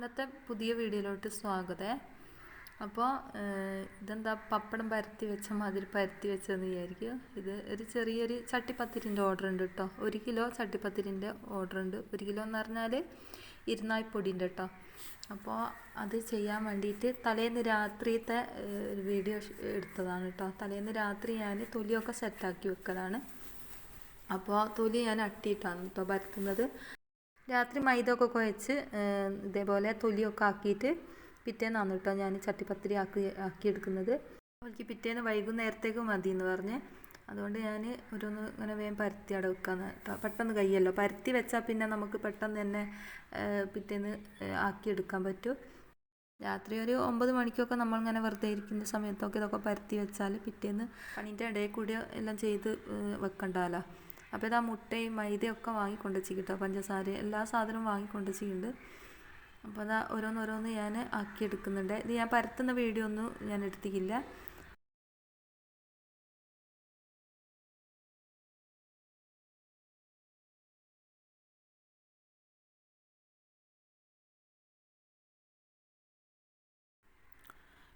ഇന്നത്തെ പുതിയ വീഡിയോയിലോട്ട് സ്വാഗതം. അപ്പോൾ ഇതെന്താ പപ്പടം പരത്തി വെച്ച മാതിരി പരത്തി വെച്ചതെന്ന് വിചാരിക്കും. ഇത് ഒരു ചെറിയൊരു ചട്ടിപ്പത്തിരിന്റെ ഓർഡർ ഉണ്ട് കേട്ടോ ഒരു കിലോ ചട്ടിപ്പത്തിരിന്റെ ഓർഡർ ഉണ്ട് ഒരു കിലോ എന്ന് പറഞ്ഞാൽ ഇരുന്നായ്പൊടിന്റെ കേട്ടോ അപ്പോൾ അത് ചെയ്യാൻ വേണ്ടിയിട്ട് തലേന്ന് രാത്രിത്തെ ഒരു വീഡിയോ എടുത്തതാണ് കേട്ടോ തലേന്ന് രാത്രി ഞാൻ തൊലിയൊക്കെ സെറ്റാക്കി വെക്കലാണ്. അപ്പോൾ തൊലി ഞാൻ അട്ടിയിട്ടാണ് കേട്ടോ പരത്തുന്നത്. രാത്രി മൈദ ഒക്കെ കുഴച്ച് ഇതേപോലെ തൊലിയൊക്കെ ആക്കിയിട്ട് പിറ്റേന്നാണ് കേട്ടോ ഞാൻ ചട്ടിപ്പത്തിരി ആക്കി ആക്കിയെടുക്കുന്നത് എനിക്ക് പിറ്റേന്ന് വൈകുന്നേരത്തേക്ക് മതി എന്ന് പറഞ്ഞ്. അതുകൊണ്ട് ഞാൻ ഓരോന്ന് ഇങ്ങനെ വേഗം പരത്തി അവിടെ വെക്കാന്ന് കേട്ടോ പെട്ടെന്ന് കയ്യല്ലോ. പരത്തി വെച്ചാൽ പിന്നെ നമുക്ക് പെട്ടെന്ന് തന്നെ പിറ്റേന്ന് ആക്കിയെടുക്കാൻ പറ്റും. രാത്രി ഒരു ഒമ്പത് മണിക്കൊക്കെ നമ്മളിങ്ങനെ വെറുതെ ഇരിക്കുന്ന സമയത്തൊക്കെ ഇതൊക്കെ പരത്തി വെച്ചാൽ പിറ്റേന്ന് പണീന്റെ ഇടയിൽ കൂടി എല്ലാം ചെയ്ത് വെക്കണ്ടല്ലോ. അപ്പോൾ ഇതാ മുട്ടയും മൈദയൊക്കെ വാങ്ങിക്കൊണ്ട് കേട്ടോ. പഞ്ചസാര എല്ലാ സാധനവും വാങ്ങിക്കൊണ്ട് വെച്ചിട്ടുണ്ട് അപ്പോൾ അതാ ഓരോന്നോരോന്ന് ഞാൻ ആക്കിയെടുക്കുന്നുണ്ട്. ഇത് ഞാൻ പരത്തുന്ന വീഡിയോ ഒന്നും ഞാൻ എടുത്തിട്ടില്ല.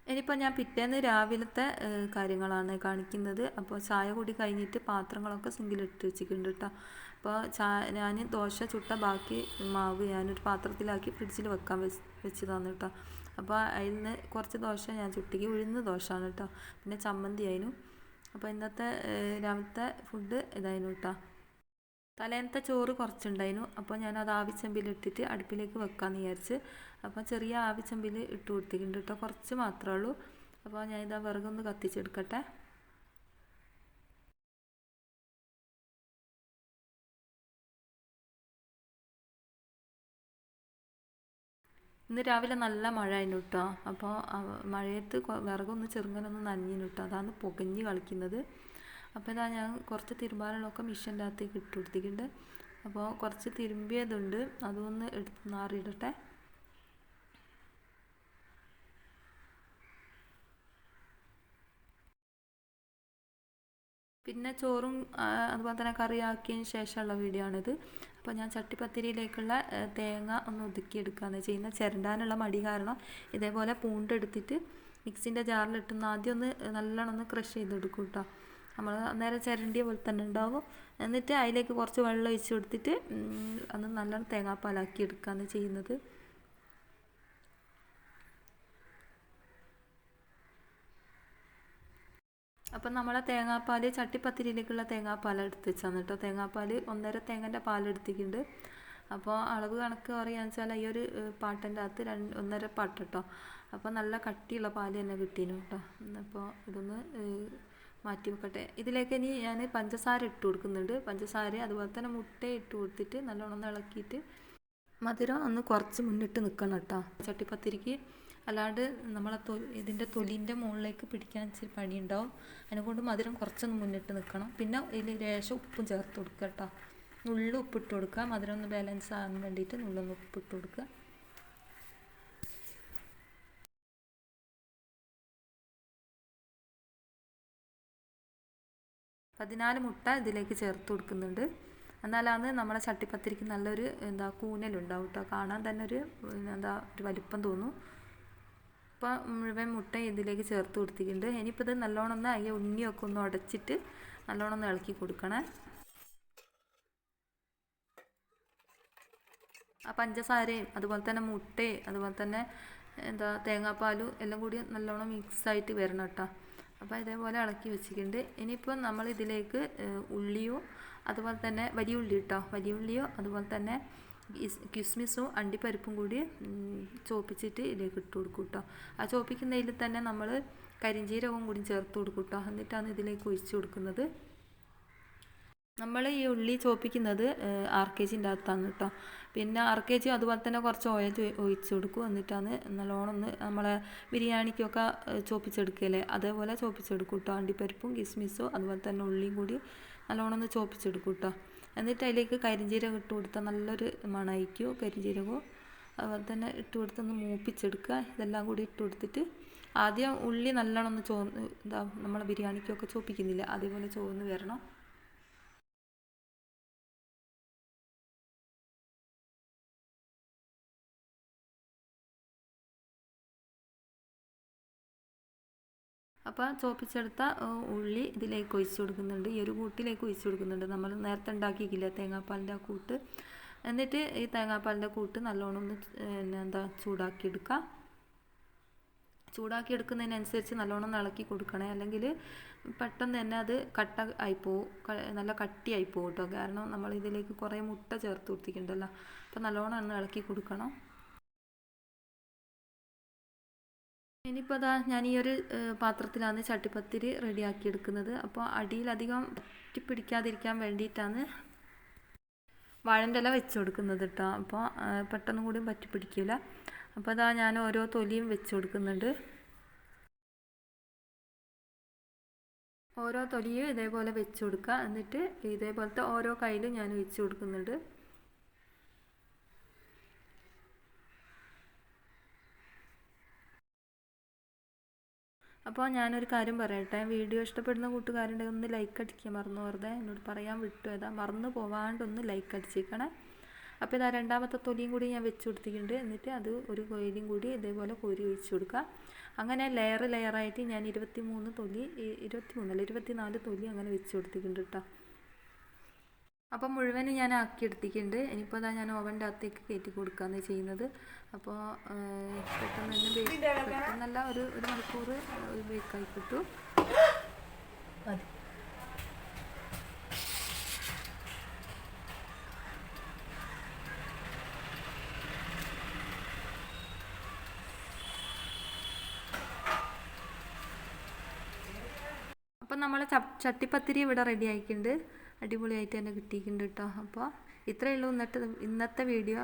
ഇനിയിപ്പോൾ ഞാൻ പിറ്റേന്ന് രാവിലത്തെ കാര്യങ്ങളാണ് കാണിക്കുന്നത്. അപ്പോൾ ചായ കൂടി കഴിഞ്ഞിട്ട് പാത്രങ്ങളൊക്കെ സിങ്കിലിട്ട് വെച്ചിട്ടുണ്ട് കേട്ടോ അപ്പോൾ ചാ ഞാൻ ദോശ ചുട്ട ബാക്കി മാവ് ഞാനൊരു പാത്രത്തിലാക്കി ഫ്രിഡ്ജിൽ വെക്കാൻ വെച്ച് വെച്ച് തന്നു കേട്ടോ അപ്പോൾ അതിൽ നിന്ന് കുറച്ച് ദോശ ഞാൻ ചുട്ടിക്ക് ഉഴുന്ന ദോശയാണ് കേട്ടോ പിന്നെ ചമ്മന്തി ആയിരുന്നു അപ്പോൾ ഇന്നത്തെ രാവിലത്തെ ഫുഡ് ഇതായിരുന്നു കേട്ടോ തലേന്നത്തെ ചോറ് കുറച്ചുണ്ടായിരുന്നു. അപ്പോൾ ഞാൻ അത് ആവിച്ചമ്പിലിട്ടിട്ട് അടുപ്പിലേക്ക് വെക്കാമെന്ന് വിചാരിച്ച്. അപ്പോൾ ചെറിയ ആവിച്ചമ്പിൽ ഇട്ട് കൊടുത്തിട്ടുണ്ട് കേട്ടോ. കുറച്ച് മാത്രമേ ഉള്ളൂ. അപ്പോൾ ഞാൻ ഇതാ വിറകൊന്ന് കത്തിച്ചെടുക്കട്ടെ. ഇന്ന് രാവിലെ നല്ല മഴ ആയിരുന്നു കേട്ടോ. അപ്പോൾ മഴയത്ത് വിറകൊന്ന് ചെറുങ്ങനൊന്ന് നനഞ്ഞിന് കേട്ടോ. അതാണ് പുകഞ്ഞ് കളിക്കുന്നത്. അപ്പോൾ ഇതാ ഞാൻ കുറച്ച് തിരുമ്പാനുള്ളതൊക്കെ മിഷ്യന്റെ അകത്തേക്ക് ഇട്ട് കൊടുത്തിട്ടുണ്ട്. അപ്പോൾ കുറച്ച് തിരുമ്പിയതുണ്ട്. അതൊന്ന് എടുത്ത് നാറിയിടട്ടെ. പിന്നെ ചോറും അതുപോലെ തന്നെ കറിയാക്കിയതിന് ശേഷമുള്ള വീഡിയോ ആണിത്. അപ്പോൾ ഞാൻ ചട്ടിപ്പത്തിരിയിലേക്കുള്ള തേങ്ങ ഒന്ന് ഒതുക്കിയെടുക്കുകയാണ് ചെയ്യുന്നത് ചിരണ്ടാനുള്ള മടി കാരണം ഇതേപോലെ പൂണ്ടെടുത്തിട്ട് മിക്സിന്റെ ജാറിലിട്ടുന്ന ആദ്യം ഒന്ന് നല്ലോണം ഒന്ന് ക്രഷ് ചെയ്തെടുക്കും കേട്ടോ നമ്മൾ അന്നേരം ചിരണ്ടിയ പോലെ തന്നെ ഉണ്ടാവും. എന്നിട്ട് അതിലേക്ക് കുറച്ച് വെള്ളം ഒഴിച്ച് കൊടുത്തിട്ട് അന്ന് നല്ലോണം തേങ്ങാപ്പാലാക്കി എടുക്കുകയാണ് ചെയ്യുന്നത്. അപ്പം നമ്മളെ തേങ്ങാപ്പാൽ ചട്ടിപ്പത്തിരിയിലേക്കുള്ള തേങ്ങാപ്പാൽ എടുത്ത് വെച്ചാണ് കേട്ടോ. തേങ്ങാപ്പാൽ ഒന്നര തേങ്ങന്റെ പാലെടുത്തിട്ടുണ്ട് അപ്പോൾ അളവ് കണക്ക് പറയുകയെന്ന് വെച്ചാൽ ഈ ഒരു പാട്ടിന്റെ അകത്ത് രണ്ട് ഒന്നര പാട്ട് കേട്ടോ. അപ്പോൾ നല്ല കട്ടിയുള്ള പാൽ തന്നെ കിട്ടീനു കേട്ടോ. അപ്പോൾ ഇതൊന്ന് മാറ്റി വെക്കട്ടെ ഇതിലേക്ക് ഇനി ഞാൻ പഞ്ചസാര ഇട്ട് കൊടുക്കുന്നുണ്ട്. പഞ്ചസാര അതുപോലെ തന്നെ മുട്ട ഇട്ട് കൊടുത്തിട്ട് നല്ലോണം ഒന്ന് ഇളക്കിയിട്ട് മധുരം ഒന്ന് കുറച്ച് മുന്നിട്ട് നിൽക്കണം കേട്ടോ. ചട്ടിപ്പത്തിരിക്ക്. അല്ലാണ്ട് നമ്മളെ തൊ ഇതിന്റെ തൊലിന്റെ മുകളിലേക്ക് പിടിക്കാൻ ഇച്ചിരി പണിയുണ്ടാവും. അതിനെക്കൊണ്ട് മധുരം കുറച്ചൊന്ന് മുന്നിട്ട് നിൽക്കണം. പിന്നെ ഇതിൽ ലേശം ഉപ്പും ചേർത്ത് കൊടുക്കുക കേട്ടോ. നുള്ളു ഉപ്പിട്ട് കൊടുക്കുക. മധുരം ഒന്ന് ബാലൻസ് ആകാൻ വേണ്ടിയിട്ട് നുള്ളൊന്ന് ഉപ്പിട്ട് കൊടുക്കുക. പതിനാല് മുട്ട ഇതിലേക്ക് ചേർത്ത് കൊടുക്കുന്നുണ്ട്. എന്നാലാണ് നമ്മളെ ചട്ടിപ്പത്തിരിക്ക് നല്ലൊരു എന്താ കൂനലുണ്ടാവും കേട്ടോ കാണാൻ തന്നെ ഒരു എന്താ ഒരു വലിപ്പം തോന്നും. ഇപ്പോൾ മുഴുവൻ മുട്ട ഇതിലേക്ക് ചേർത്ത് കൊടുത്തിട്ടുണ്ട്. ഇനിയിപ്പോൾ ഇത് നല്ലോണം ഒന്ന് അയ്യ ഉണ്ണിയൊക്കെ ഒന്ന് ഉടച്ചിട്ട് നല്ലോണം ഒന്ന് ഇളക്കി കൊടുക്കണേ. ആ പഞ്ചസാരയും അതുപോലെ തന്നെ മുട്ടയും അതുപോലെ തന്നെ എന്താ തേങ്ങാപ്പാലും എല്ലാം കൂടി നല്ലോണം മിക്സ് ആയിട്ട് വരണം കേട്ടോ അപ്പോൾ ഇതേപോലെ ഇളക്കി വെച്ചിട്ടുണ്ട്. ഇനിയിപ്പോൾ നമ്മൾ ഇതിലേക്ക് ഉള്ളിയോ അതുപോലെ തന്നെ വലിയ ഉള്ളി കേട്ടോ വലിയ ഉള്ളിയോ അതുപോലെ തന്നെ കിസ്മിസും അണ്ടിപ്പരിപ്പും കൂടി ചോപ്പിച്ചിട്ട് ഇതിലേക്ക് ഇട്ട് കൊടുക്കും കേട്ടോ ആ ചോപ്പിക്കുന്നതിൽ തന്നെ നമ്മൾ കരിഞ്ചീരകവും കൂടി ചേർത്ത് കൊടുക്കും കേട്ടോ എന്നിട്ടാണ് ഇതിലേക്ക് ഒഴിച്ചു കൊടുക്കുന്നത്. നമ്മൾ ഈ ഉള്ളി ചോപ്പിക്കുന്നത് ആർ കെ ജിന്റെ അകത്താണ് കേട്ടോ പിന്നെ ആർ കെ ജി അതുപോലെ തന്നെ കുറച്ച് ഓയിൽ ഒഴിച്ച് കൊടുക്കും. എന്നിട്ടാണ് നല്ലോണം ഒന്ന് നമ്മളെ ബിരിയാണിക്കൊക്കെ ചോപ്പിച്ചെടുക്കല്ലേ? അതേപോലെ ചോപ്പിച്ചെടുക്കും കേട്ടോ അണ്ടിപ്പരിപ്പും കിസ്മിസും അതുപോലെ തന്നെ ഉള്ളിയും കൂടി നല്ലോണം ഒന്ന് ചോപ്പിച്ചെടുക്കും കേട്ടോ എന്നിട്ട് അതിലേക്ക് കരിഞ്ജീരകം ഇട്ട് കൊടുത്താൽ നല്ലൊരു മണമായിരിക്കും. കരിഞ്ജീരകവും അതുപോലെ തന്നെ ഇട്ട് കൊടുത്തൊന്ന് മൂപ്പിച്ചെടുക്കുക. ഇതെല്ലാം കൂടി ഇട്ട് കൊടുത്തിട്ട് ആദ്യം ഉള്ളി നല്ലോണം ഒന്ന് ചോ എന്താ നമ്മളെ ബിരിയാണിക്കൊക്കെ ചോപ്പിക്കുന്നില്ല? അതേപോലെ ചോന്ന് വരണം. അപ്പോൾ ചോപ്പിച്ചെടുത്ത ഉള്ളി ഇതിലേക്ക് ഒഴിച്ചു കൊടുക്കുന്നുണ്ട്. ഈ ഒരു കൂട്ടിലേക്ക് ഒഴിച്ചു കൊടുക്കുന്നുണ്ട്. നമ്മൾ നേരത്തെ ഉണ്ടാക്കിയിരിക്കില്ല തേങ്ങാപ്പാലിന്റെ ആ കൂട്ട്. എന്നിട്ട് ഈ തേങ്ങാപ്പാലിന്റെ കൂട്ട് നല്ലോണം ഒന്ന് എന്താ ചൂടാക്കിയെടുക്കുക ചൂടാക്കി എടുക്കുന്നതിനനുസരിച്ച് നല്ലോണം ഇളക്കി കൊടുക്കണേ. അല്ലെങ്കിൽ പെട്ടെന്ന് തന്നെ അത് കട്ട ആയിപ്പോവും നല്ല കട്ടിയായി പോകും കേട്ടോ. കാരണം നമ്മൾ ഇതിലേക്ക് കുറേ മുട്ട ചേർത്ത് കൊടുത്തിട്ടുണ്ടല്ലോ. അപ്പോൾ നല്ലോണം ഒന്ന് ഇളക്കി കൊടുക്കണം. ഇനിയിപ്പോൾ അതാ ഞാൻ ഈ ഒരു പാത്രത്തിലാണ് ചട്ടിപ്പത്തിരി റെഡിയാക്കി എടുക്കുന്നത് അപ്പോൾ അടിയിലധികം പിടിക്കാതിരിക്കാൻ വേണ്ടിയിട്ടാണ് വാഴന്റെ ഇല വെച്ച് കൊടുക്കുന്നത് കേട്ടോ അപ്പോൾ പെട്ടെന്ന് കൂടി പറ്റി പിടിക്കില്ല അപ്പോൾ അതാ ഞാൻ ഓരോ തൊലിയും വെച്ച് കൊടുക്കുന്നുണ്ട് ഓരോ തൊലിയും ഇതേപോലെ വെച്ച് കൊടുക്കുക എന്നിട്ട് ഇതേപോലത്തെ ഓരോ കയ്യിലും ഞാൻ വെച്ച് കൊടുക്കുന്നുണ്ട് അപ്പോൾ ഞാനൊരു കാര്യം പറയട്ടെ. വീഡിയോ ഇഷ്ടപ്പെടുന്ന കൂട്ടുകാരുണ്ടെങ്കിൽ ഒന്ന് ലൈക്ക് അടിക്കുക. മറന്നു വെറുതെ എന്നോട് പറയാൻ വിട്ടു. ഏതാ മറന്നു പോവാണ്ട് ഒന്ന് ലൈക്ക് അടിച്ചേക്കണേ. അപ്പോൾ ഇതാ രണ്ടാമത്തെ തൊലിയും കൂടി ഞാൻ വെച്ച് കൊടുത്തിട്ടുണ്ട്. എന്നിട്ട് അത് ഒരു കൊയിലും കൂടി ഇതേപോലെ കോരി ഒഴിച്ചു കൊടുക്കുക. അങ്ങനെ ലെയർ ലെയറായിട്ട് ഞാൻ ഇരുപത്തി മൂന്ന് തൊലി ഇരുപത്തി മൂന്നല്ല ഇരുപത്തി നാല് തൊലി അങ്ങനെ വെച്ച് കൊടുത്തിട്ടുണ്ട് കേട്ടോ. അപ്പം മുഴുവനും ഞാൻ ആക്കി എടുത്തിട്ടുണ്ട് ഇനിയിപ്പോൾ അതാ ഞാൻ ഓവന്റെ അകത്തേക്ക് കയറ്റി കൊടുക്കുകയാണ് ചെയ്യുന്നത്. അപ്പോൾ പെട്ടെന്ന് തന്നെ ബേക്ക് പെട്ടെന്നല്ല ഒരു ഒരു മണിക്കൂർ ബേക്കായി കിട്ടു. അപ്പം നമ്മളെ ച ചട്ടിപ്പത്തിരി ഇവിടെ റെഡി ആയിട്ടുണ്ട്. അടിപൊളിയായിട്ട് തന്നെ കിട്ടിയിട്ടുണ്ട് കേട്ടോ അപ്പോൾ ഇത്രയേ ഉള്ളൂ ഇന്നത്തെ ഇന്നത്തെ വീഡിയോ